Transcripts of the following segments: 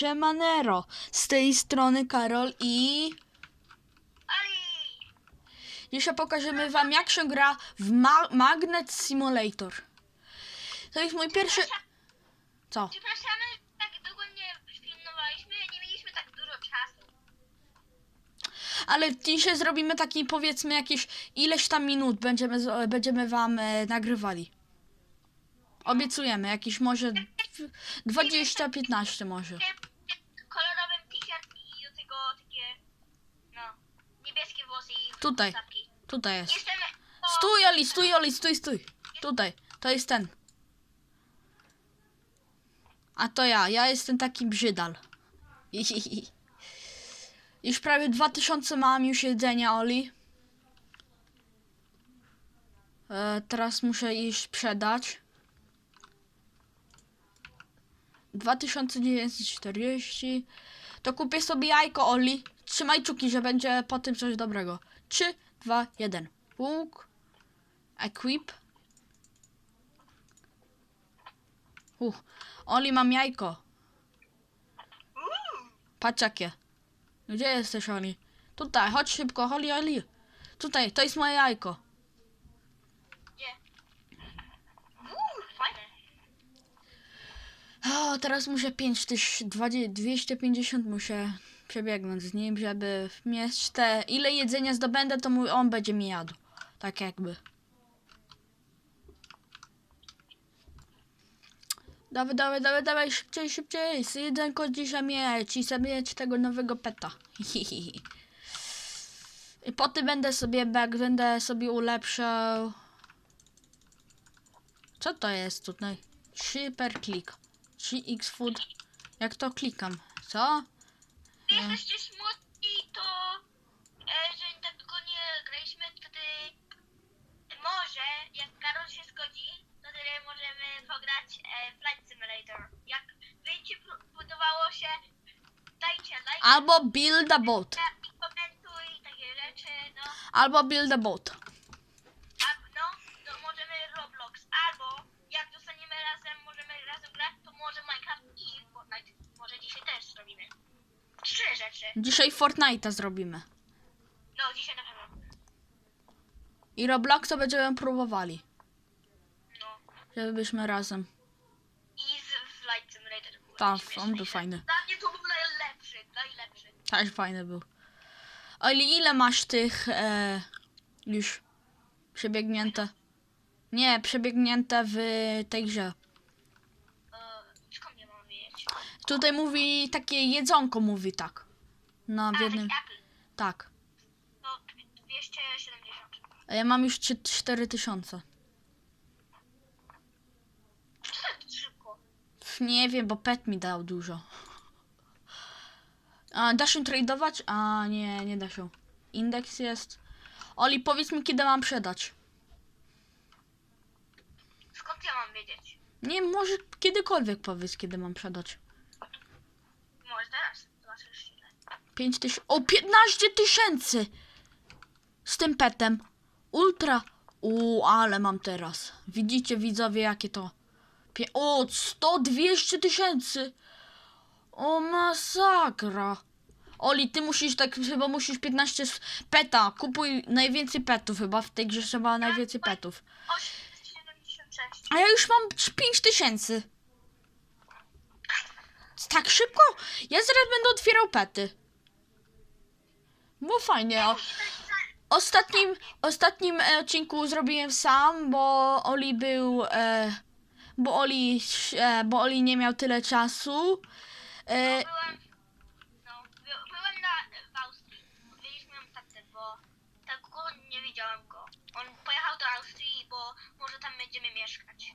Siemanero, z tej strony Karol i dzisiaj pokażemy wam jak się gra w Ma Magnet Simulator. To jest mój pierwszy... Co? Przepraszamy, tak długo nie filmowaliśmy, nie mieliśmy tak dużo czasu. Ale dzisiaj zrobimy taki powiedzmy jakieś ileś tam minut będziemy, z- będziemy wam e, nagrywali. Obiecujemy, jakieś może 20-15 może. Kolorowym t-shirt i do tego takie, no, niebieskie włosy i Tutaj. Tutaj jest. Jestem... Stój Oli, stój Oli, stój, stój. Tutaj, to jest ten. A to ja, ja jestem taki brzydal. Już prawie 2000 mam już jedzenia, Oli. E, teraz muszę iść sprzedać. 2940. To kupię sobie jajko, Oli. Trzymaj czuki, że będzie po tym coś dobrego. 3, 2, 1. Łuk. Equip. Uh. Oli, mam jajko. Patrz jakie. Gdzie jesteś, Oli? Tutaj, chodź szybko, Oli, Oli. Tutaj, to jest moje jajko. O, teraz muszę 5 tyś, 20 250 muszę przebiegnąć z nim, żeby mieć te... Ile jedzenia zdobędę, to mój on będzie mi jadł. Tak jakby. Dawaj, dawaj, dawaj, dawaj, szybciej, szybciej. Chcę jedzenko dzisiaj mieć i mieć tego nowego peta. I potem będę sobie, jak będę sobie ulepszał... Co to jest tutaj? Super klik. 3x food. Jak to klikam? Co? Wy jesteście smutni, to e, że tak długo nie graliśmy, wtedy może, jak Karol się zgodzi, to wtedy możemy pograć e, Flight Simulator. Jak wyjdzie, budowało się, dajcie like Albo build a boat. i komentuj takie rzeczy, no. Albo build a boat. A, no, to możemy Roblox, albo jak dostaniemy razem, możemy razem grać, to może Minecraft i Fortnite. Może dzisiaj też zrobimy. Trzy rzeczy. Dzisiaj Fortnite'a zrobimy. No, dzisiaj na pewno. I Robloxa będziemy próbowali. No. Żebyśmy razem. I z Flight Simulator. był Tak, on był fajny. Dla mnie to był najlepszy, najlepszy. Też fajny był. Oli, ile masz tych e, już przebiegnięte? Nie, przebiegnięte w tej grze. E, skąd nie mam wiedzieć? Tutaj mówi takie jedzonko mówi tak. No, w jednym. taki. Tak. To 270. A ja mam już 4000. Co tak szybko? Nie wiem, bo pet mi dał dużo. A, da się tradeować? A, nie, nie da się. Indeks jest. Oli, powiedz mi, kiedy mam sprzedać. Skąd ja mam wiedzieć? Nie, może kiedykolwiek powiedz, kiedy mam sprzedać. Może teraz. Zobaczysz ile. 5 tysięcy. O, 15 tysięcy! Z tym petem. Ultra. U, ale mam teraz. Widzicie, widzowie, jakie to. Pie... O, 100, 200 tysięcy! O, masakra! Oli, ty musisz tak, chyba musisz 15 s- peta. Kupuj najwięcej petów, chyba w tej grze trzeba najwięcej petów. 876. A ja już mam 5 tysięcy. Tak szybko? Ja zaraz będę otwierał pety. Było fajnie. O, ostatnim, ostatnim e, odcinku zrobiłem sam, bo Oli był. E, bo Oli, e, bo Oli nie miał tyle czasu. E, Byłem, no, by, byłem na, w Austrii. Odwiedziliśmy ją tatę, bo tak go nie widziałem go. On pojechał do Austrii, bo może tam będziemy mieszkać.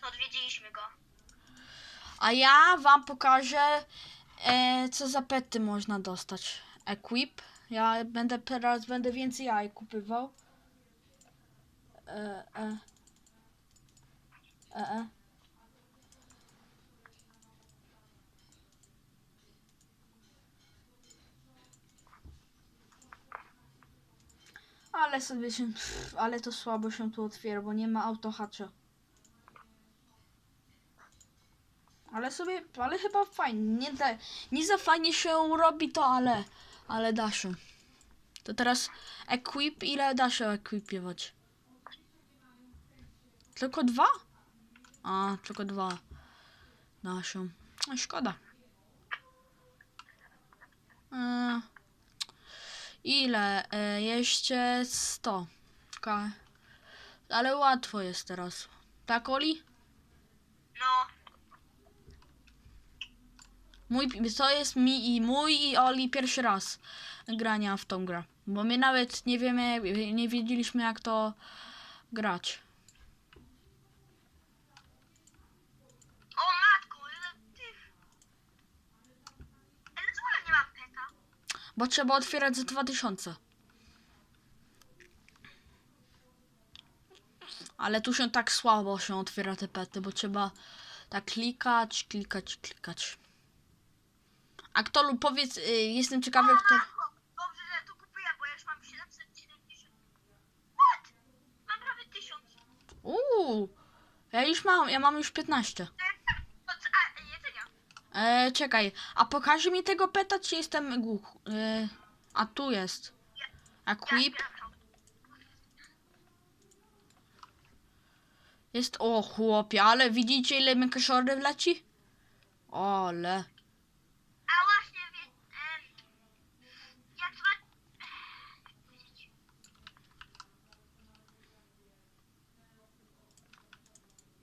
To odwiedziliśmy go. a ja wam pokażę, e, co za pety można dostać. Equip. Ja będę teraz będę więcej jaj kupywał. E, e. E, e. Ale sobie się, ale to słabo się tu otwiera, bo nie ma autohacza. Ale sobie, ale chyba fajnie. Nie, da, nie za fajnie się robi to, ale, ale da się. To teraz equip, ile da się equipiować? Tylko dwa? A, tylko dwa. Da się. No, szkoda. E, ile? E, jeszcze 100. Ka- Ale łatwo jest teraz. Tak, Oli? No, Mój, to jest mi i mój i Oli pierwszy raz grania w tą grę. Bo my nawet nie wiemy, nie wiedzieliśmy jak to grać. o matku, ile tych... Ale co ja nie mam peta? Bo trzeba otwierać za 2000. Ale tu się tak słabo się otwiera te pety, bo trzeba tak klikać, klikać, klikać. A kto lub powiedz, y, jestem ciekawy kto... Dobrze, że tu kupuję, bo ja już mam 770. What? Mam prawie 1000. Uuu, ja już mam, ja mam już 15. To co, a, jedzenia. E, czekaj, a pokaże mi tego peta, czy jestem głuch? E, a tu jest. Equip. Ja, ja, Jest, o chłopie, ale widzicie ile mi kaszory wleci? Ole. A właśnie, wie, em, jak to... jak powiedzieć?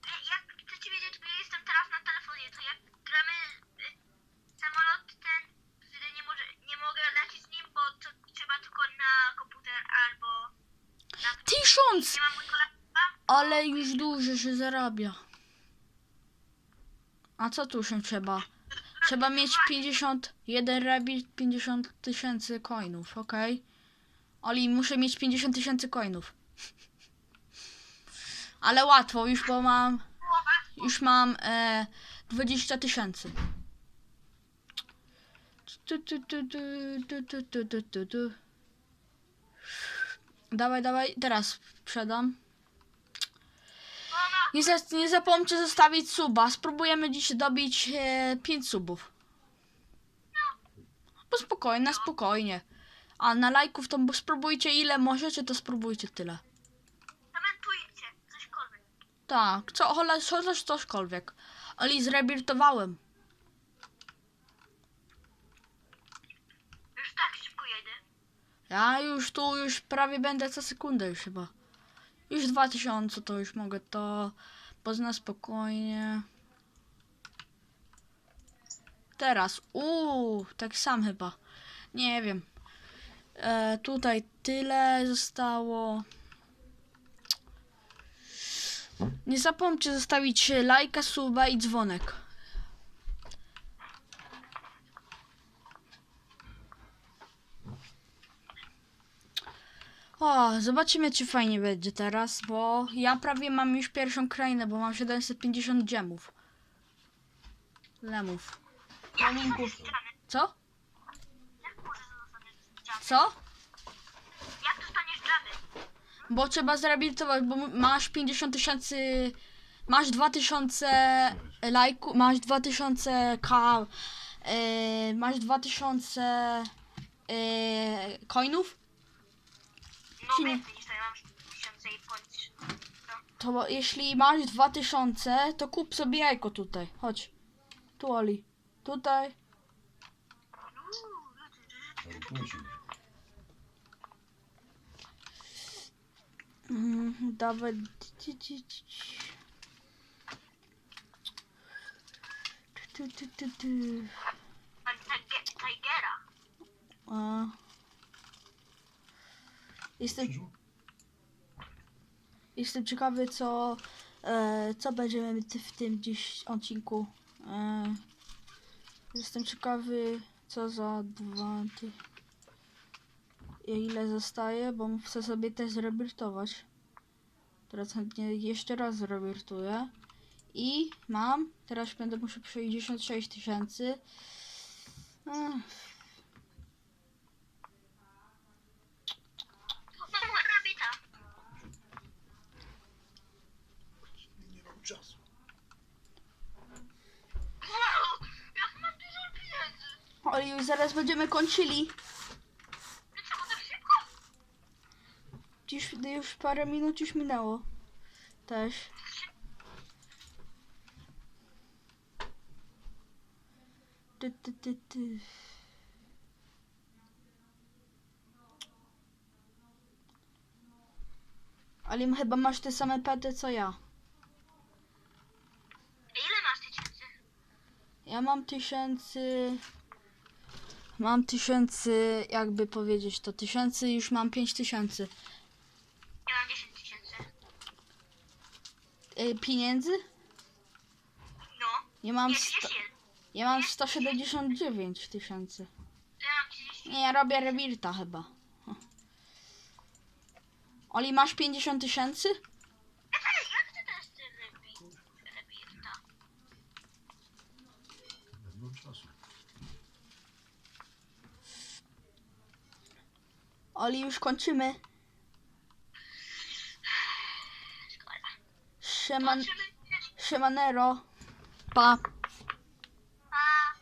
E, Jak chcecie wiedzieć, bo ja jestem teraz na telefonie, to jak gramy y, samolot ten, wtedy nie, może, nie mogę lecieć z nim, bo to trzeba tylko na komputer albo na... Tysiąc! Ale już dużo się zarabia. A co tu się trzeba? Trzeba mieć 51 rabbit, 50 tysięcy coinów, okej? Oli, muszę mieć 50 tysięcy coinów. Ale łatwo, już bo mam, już mam e, 20 tysięcy. Tu, tu, tu, tu, tu, tu, tu, tu, tu. Dawaj, dawaj, teraz sprzedam. Nie, za, nie zapomnijcie zostawić suba. Spróbujemy dziś dobić e, 5 subów. Bo spokojnie, na spokojnie. A na lajków to spróbujcie ile możecie, to spróbujcie tyle. komentujcie cośkolwiek. Tak, co, chociaż, cośkolwiek. Oli, zrebirtowałem. Już tak szybko jedę. Ja już tu, już prawie będę co sekundę już chyba. Już 2000 to już mogę to, bo na spokojnie. Teraz, uuu, tak sam chyba. Nie wiem. E, tutaj tyle zostało. Nie zapomnijcie zostawić lajka, suba i dzwonek. O, zobaczymy czy fajnie będzie teraz, bo ja prawie mam już pierwszą krainę, bo mam 750 gemów. Lemów. Ściany? Co? Co? Jak dostaniesz dżamy? Bo trzeba zrehabilitować, bo masz 50 tysięcy, masz 2000 lajków, masz 2000 k, e, masz 2000 e, coinów, No Czy nie? więcej niż to, ja mam 1000 i ponad. No. to bo jeśli masz 2000, to kup sobie jajko tutaj, chodź. Tu Oli, tutaj. Mhm, dawaj. Ci, ci, ci, ci. Tu, tu, tu, tu. Mam Tige- Tigera. A. Jestem, jestem ciekawy, co, e, co będziemy w tym dziś odcinku. E, jestem ciekawy, co za dwa. Ty, ile zostaje, bo chcę sobie też zrebirtować. Teraz chętnie jeszcze raz zrebirtuję. I mam, teraz będę musiał 66 tysięcy. Ech, Mam rabita. Nie mam czasu. Oli, już zaraz będziemy kończyli. Dlaczego tak szybko? Już, już parę minut już minęło. Też. Ty, ty, ty, ty. Ale chyba masz te same pety co ja. Ile masz tysięcy? Ja mam tysięcy. Mam tysięcy, jakby powiedzieć to. Tysięcy już mam pięć tysięcy. Ja mam 10 tysięcy. Y, pieniędzy? No. Ja mam, Nie, sto, 31. ja mam 179 tysięcy. Ja mam 30. Nie, ja robię rewirta chyba. Oli, masz 50 tysięcy? Jak to, jak to teraz ty lebi? Lebirta? Będą czasu. Oli, już kończymy. Sieman, siemanero. Pa.